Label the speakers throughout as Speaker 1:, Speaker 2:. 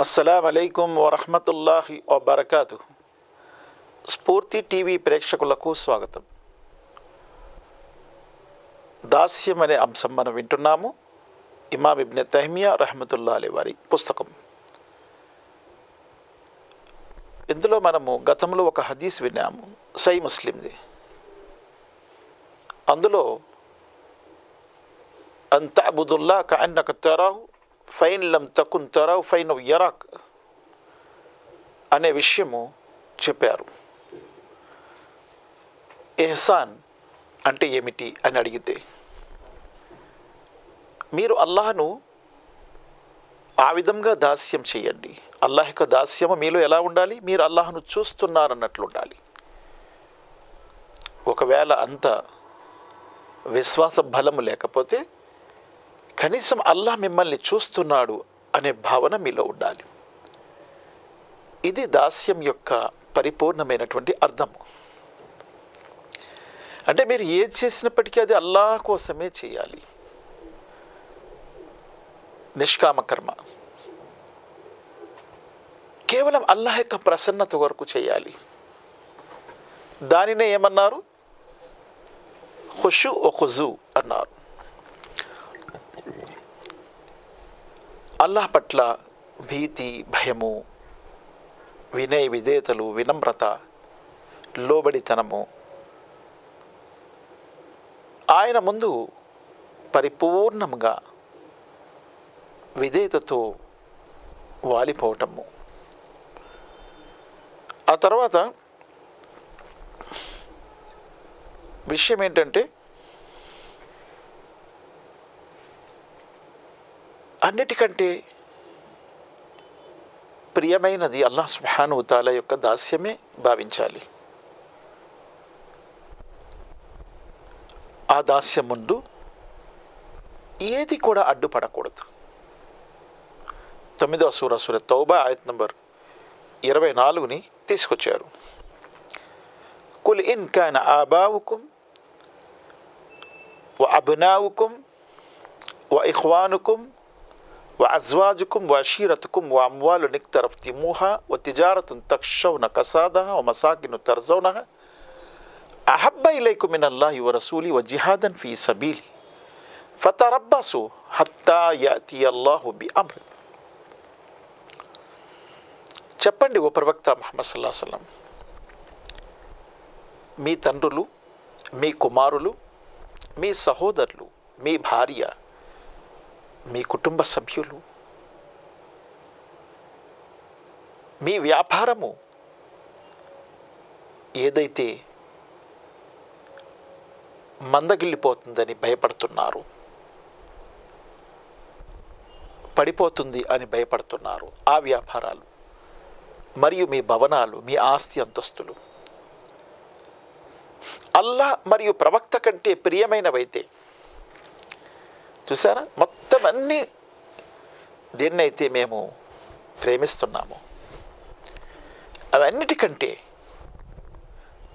Speaker 1: అస్సలం అయికం వరహమతుల్లాహి వబర్కాతు స్ఫూర్తి టీవీ ప్రేక్షకులకు స్వాగతం. దాస్యం అనే అంశం మనం వింటున్నాము. ఇమామ్ ఇబ్నె తహమియా రహమతుల్లా అలీ వారి పుస్తకం. ఇందులో మనము గతంలో ఒక హదీస్ విన్నాము సై ముస్లింది. అందులో అంత అబుదుల్లా కన్నక తెరావు ఫైన్ లం తకున్ తరావు ఫైన్ యరాక్ అనే విషయము చెప్పారు. ఎహసాన్ అంటే ఏమిటి అని అడిగితే మీరు అల్లాహను ఆ విధంగా దాస్యం చేయండి. అల్లాహ్ యొక్క దాస్యము మీలో ఎలా ఉండాలి? మీరు అల్లాహను చూస్తున్నారన్నట్లు ఉండాలి ఒకవేళ అంత విశ్వాస బలము లేకపోతే కనీసం అల్లాహ్ మిమ్మల్ని చూస్తున్నాడు అనే భావన మీలో ఉండాలి. ఇది దాస్యం యొక్క పరిపూర్ణమైనటువంటి అర్థము అంటే మీరు ఏది చేసినప్పటికీ అది అల్లాహ్ కోసమే చేయాలి. నిష్కామ కర్మ. కేవలం అల్లాహ్ యొక్క ప్రసన్నత వరకు చేయాలి. దానినే ఏమన్నారు? ఖుషు ఒ ఖుజు అన్నారు. అల్లాహ్ పట్ల భీతి భయము వినయ విధేయతలు వినమ్రత లోబడితనము ఆయన ముందు పరిపూర్ణంగా విధేయతతో వాలిపోవటము. ఆ తర్వాత విషయం ఏంటంటే అన్నిటికంటే ప్రియమైనది అల్లాహ్ సుబ్హాను యొక్క దాస్యమే భావించాలి. ఆ దాస్యం ముందు ఏది కూడా అడ్డుపడకూడదు. తొమ్మిదవ సూర సూర తౌబా ఆయత్ నంబర్ ఇరవై నాలుగుని తీసుకొచ్చారు. కుల్ ఇన్ కాన ఆబావుకుం వ అభినావుకుం వ ఇఖ్వానుకుం وأزواجكم وعشيرتكم وأموال اقترفتموها وتجارة تخشون كسادها ومساكن ترزونها أحب إليكم من الله ورسوله وجهادا في سبيله فتربصوا حتى يأتي الله بأمره చెప్పండి ఓ ప్రవక్త మహమ్మద్ సల్లా సలం మీ తండ్రులు మీ కుమారులు మీ సహోదరులు మీ భార్య మీ కుటుంబ సభ్యులు మీ వ్యాపారము ఏదైతే మందగిల్లిపోతుందని భయపడుతున్నారు పడిపోతుంది అని భయపడుతున్నారు ఆ వ్యాపారాలు మరియు మీ భవనాలు మీ ఆస్తి అంతస్తులు. అల్లా మరియు ప్రవక్త కంటే ప్రియమైనవైతే చూసారా మొత్తం అన్నీ దేన్నైతే మేము ప్రేమిస్తున్నాము అవన్నిటికంటే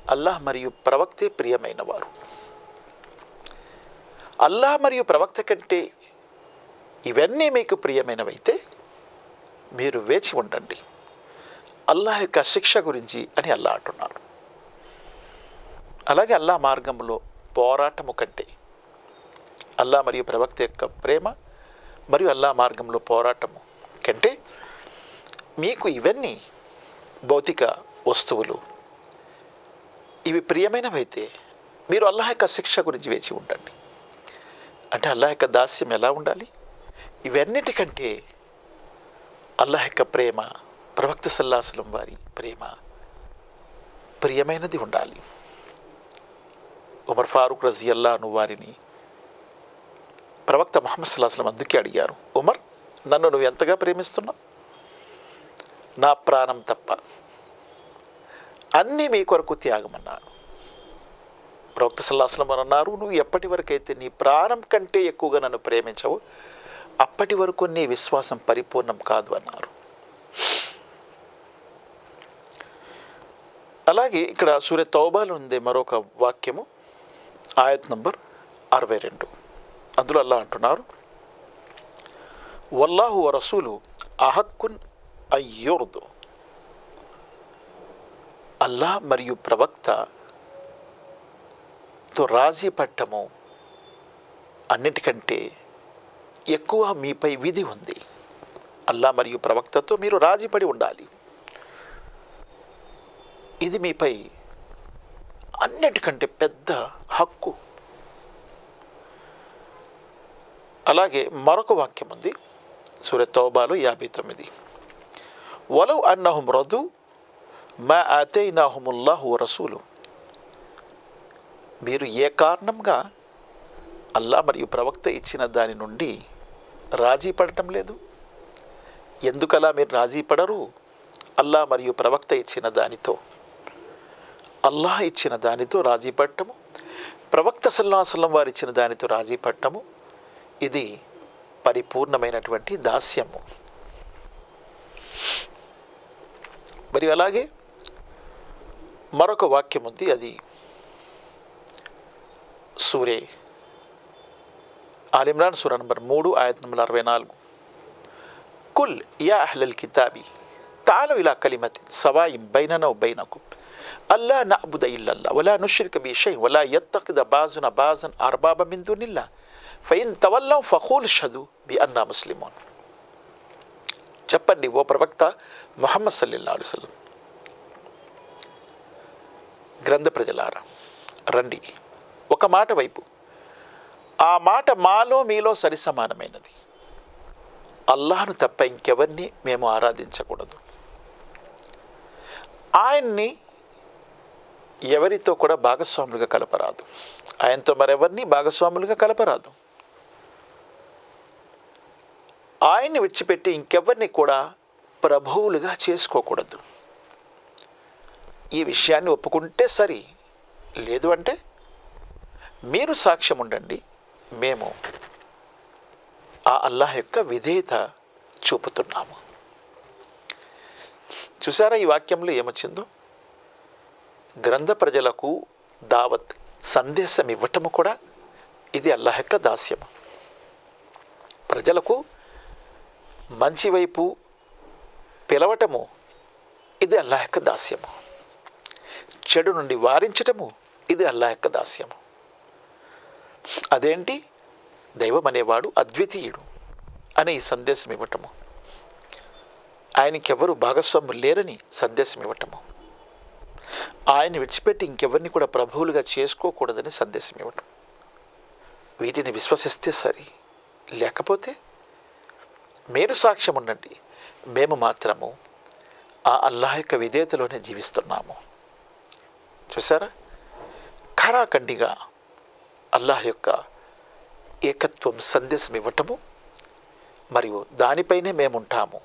Speaker 1: అల్లాహ్ మరియు ప్రవక్తే ప్రియమైన వారు అల్లాహ్ మరియు ప్రవక్త కంటే ఇవన్నీ మీకు ప్రియమైనవైతే మీరు వేచి ఉండండి. అల్లాహ్ యొక్క శిక్ష గురించి అని అల్లా అంటున్నారు. అలాగే అల్లా మార్గంలో పోరాటము కంటే అల్లా మరియు ప్రవక్త యొక్క ప్రేమ మరియు అల్లా మార్గంలో పోరాటము కంటే మీకు ఇవన్నీ భౌతిక వస్తువులు. ఇవి ప్రియమైనవైతే మీరు అల్లాహ్ యొక్క శిక్ష గురించి వేచి ఉండండి. అంటే అల్లాహ్ యొక్క దాస్యం ఎలా ఉండాలి? ఇవన్నిటికంటే అల్లాహ్ యొక్క ప్రేమ ప్రవక్త సల్లాసలం వారి ప్రేమ ప్రియమైనది ఉండాలి. ఉమర్ ఫారూక్ రజియల్లాను వారిని ప్రవక్త మహమ్మద్ సుల్లాహస్లం అందుకే అడిగారు ఉమర్ నన్ను నువ్వు ఎంతగా ప్రేమిస్తున్నావు? నా ప్రాణం తప్ప. అన్నీ మీ కొరకు త్యాగమన్నాను. ప్రవక్త సల్లాహం అన్నారు నువ్వు ఎప్పటి వరకైతే నీ ప్రాణం కంటే ఎక్కువగా నన్ను ప్రేమించవు అప్పటి వరకు నీ విశ్వాసం పరిపూర్ణం కాదు అన్నారు. అలాగే ఇక్కడ సూర్య తౌబాలు ఉంది మరొక వాక్యము ఆయత్ నంబర్ అరవై రెండు. అందులో అల్లా అంటున్నారు. వల్లాహు రసూలు అహక్కున్ అయ్యోర్దు అల్లా మరియు ప్రవక్తతో రాజీ పట్టము అన్నిటికంటే ఎక్కువ మీపై విధి ఉంది. అల్లా మరియు ప్రవక్తతో మీరు రాజీపడి ఉండాలి. ఇది మీపై అన్నిటికంటే పెద్ద హక్కు. అలాగే మరొక వాక్యం ఉంది. సూర్య తౌబాలు యాభై తొమ్మిది. వలవ్ అన్నహుం రదు మా ఆతైనాహుముల్లాహు రసూలు మీరు ఏ కారణంగా అల్లా మరియు ప్రవక్త ఇచ్చిన దాని నుండి రాజీ పడటం లేదు? ఎందుకలా మీరు రాజీ పడరు? అల్లా మరియు ప్రవక్త ఇచ్చిన దానితో. అల్లాహ్ ఇచ్చిన దానితో రాజీ పడటము ప్రవక్త సల్లాహసలం వారు ఇచ్చిన దానితో రాజీ పడటము ఇది పరిపూర్ణమైనటువంటి దాస్యము. మరియు అలాగే మరొక వాక్యం ఉంది అది సూరే ఆలిమ్రాన్ సూర నంబర్ మూడు ఆయత్ నంబర్ అరవై నాలుగు. కుల్ యా అహ్లల్ కితాబి తాను ఇలా కలిమతి సవాయిం బైనన బైనకు అల్లా నఅబుద ఇల్లల్లా వలా నుష్రిక బి షై వలా యత్తఖిద బాజున బాజన్ అర్బాబ మిన్ దునిల్లా. ఫైన్ తవల్లం ఫహూల్ షదు బి అన్నా ముస్లిమోన్ చెప్పండి ఓ ప్రవక్త మొహమ్మద్ సల్లిల్లా అలుసలం గ్రంథ ప్రజలారా రండి. ఒక మాట వైపు. ఆ మాట మాలో మీలో సరి సమానమైనది అల్లాహను తప్ప ఇంకెవరిని మేము ఆరాధించకూడదు. ఆయన్ని ఎవరితో కూడా భాగస్వాములుగా కలపరాదు. ఆయనతో మరెవరిని భాగస్వాములుగా కలపరాదు. ఆయన్ని విడిచిపెట్టి ఇంకెవరిని కూడా ప్రభువులుగా చేసుకోకూడదు. ఈ విషయాన్ని ఒప్పుకుంటే సరి లేదు అంటే మీరు సాక్ష్యం ఉండండి మేము ఆ అల్లాహ్ యొక్క విధేయత చూపుతున్నాము. చూసారా ఈ వాక్యంలో ఏమొచ్చిందో? గ్రంథ ప్రజలకు దావత్ సందేశం ఇవ్వటము కూడా ఇది అల్లాహ్ యొక్క దాస్యము. ప్రజలకు మంచి వైపు పిలవటము ఇది అల్లా యొక్క దాస్యము. చెడు నుండి వారించటము ఇది అల్లా యొక్క దాస్యము. అదేంటి? దైవం అనేవాడు అద్వితీయుడు అనే సందేశం ఇవ్వటము. ఆయనకెవరు భాగస్వాములు లేరని సందేశం ఇవ్వటము. ఆయన విడిచిపెట్టి ఇంకెవరిని కూడా ప్రభువులుగా చేసుకోకూడదని సందేశం ఇవ్వటం. వీటిని విశ్వసిస్తే సరి లేకపోతే మీరు సాక్ష్యం ఉండండి. మేము మాత్రము ఆ అల్లాహ్ యొక్క విధేయతలోనే జీవిస్తున్నాము. చూసారా ఖరాఖండిగా అల్లాహ్ యొక్క ఏకత్వం సందేశం ఇవ్వటము మరియు దానిపైనే మేముంటాము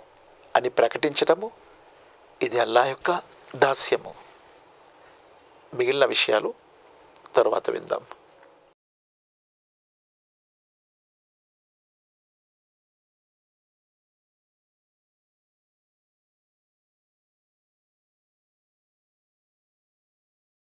Speaker 1: అని ప్రకటించటము ఇది అల్లాహ్ యొక్క దాస్యము. మిగిలిన విషయాలు తరువాత విందాం.